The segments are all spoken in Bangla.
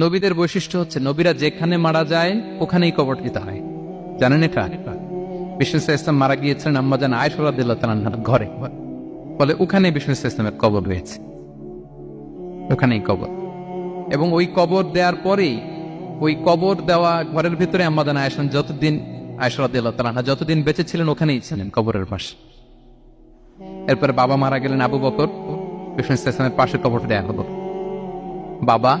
নবীদের বৈশিষ্ট্য হচ্ছে নবীরা যেখানে মারা যায়, ওখানেই কবর দিতে হয়। জানেন এটা? বিষ্ণু ইসলাম মারা গিয়েছিলেন আম্মাজান আয়সরাদিল্লাহ তালান্নার ঘরে। ফলে ওখানে বিষ্ণু ইসলামের কবর রয়েছে। ওখানেই কবর। এবং ওই কবর দেওয়ার পরেই, ওই কবর দেওয়া ঘরের ভিতরে আম্মাজান আয়সান যতদিন আয়সরাদিল্লাহ যতদিন বেঁচে ছিলেন, ওখানেই ছিলেন কবরের পাশে। এরপরে বাবা মারা গেলেন আবু বকর। বিষ্ণু ইসলামের পাশে কবর দেয়া হলো। বাবা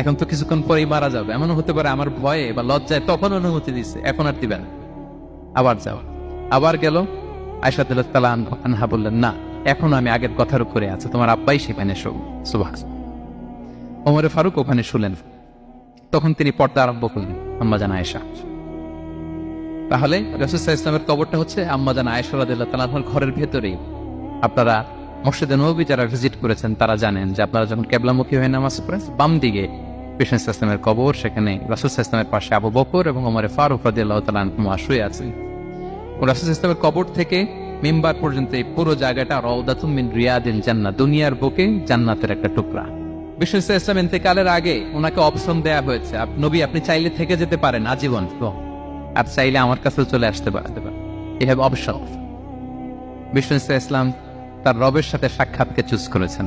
এখন তো কিছুক্ষণ পরেই মারা যাবে। এমনও হতে পারে আমার ভয়ে বা লজ্জায় তখন অনুমতি দিচ্ছে এখন আর দিবেন আবার যাও। আবার গেল। আনহা বললেন, না, এখন আমি আগের কথার উপরে আছে। তোমার আব্বাই সেখানে শো সুভাষ ওমরে ফারুক ওখানে শুলেন। তখন তিনি পর্দা আরম্ভ করলেন, আম্মা জানা আয়েশা। তাহলে রসুল্লাহ ইসলামের কবরটা হচ্ছে আম্মা জানা আয়েশা রাদিল্লাহ তালাহর ঘরের ভেতরেই। আপনারা মসজিদে নবী যারা ভিজিট করেছেন, তারা জানেন যে আপনারা যখন কেবলামুখী হয়ে নামাজ পড়েন, বাম দিকে কৃষ্ণ ইসলামের কবর, সেখানে রাসুল ইসলামের পাশে আবু বকর এবং ওমরে ফারুক রাদিল্লাহ তালা শুয়ে আছেন রাসুল ইসলামের কবর থেকে মেম্বার পর্যন্ত এই পুরো জায়গাটা রওদাতুম রিয়াদিল জান্নাত দুনিয়ার বুকে জান্নাতের একটা টুকরা। ইসলাম ইন্তেকালের আগে ওনাকে অপশন দেয়া হয়েছে নবী, আপনি চাইলে থেকে যেতে পারেন, আজীবন আর চাইলে আমার কাছে চলে আসতে পারেন। এই হ্যাভ অপশন ইসলাম তার রবের সাথে সাক্ষাৎকে চুজ করেছেন।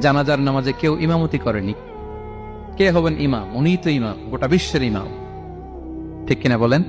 জানাজার নামাজে কেউ ইমামতি করেনি। কে হবেন ইমাম? উনি তো ইমাম, গোটা বিশ্বের ইমাম। ঠিক কিনা বলেন?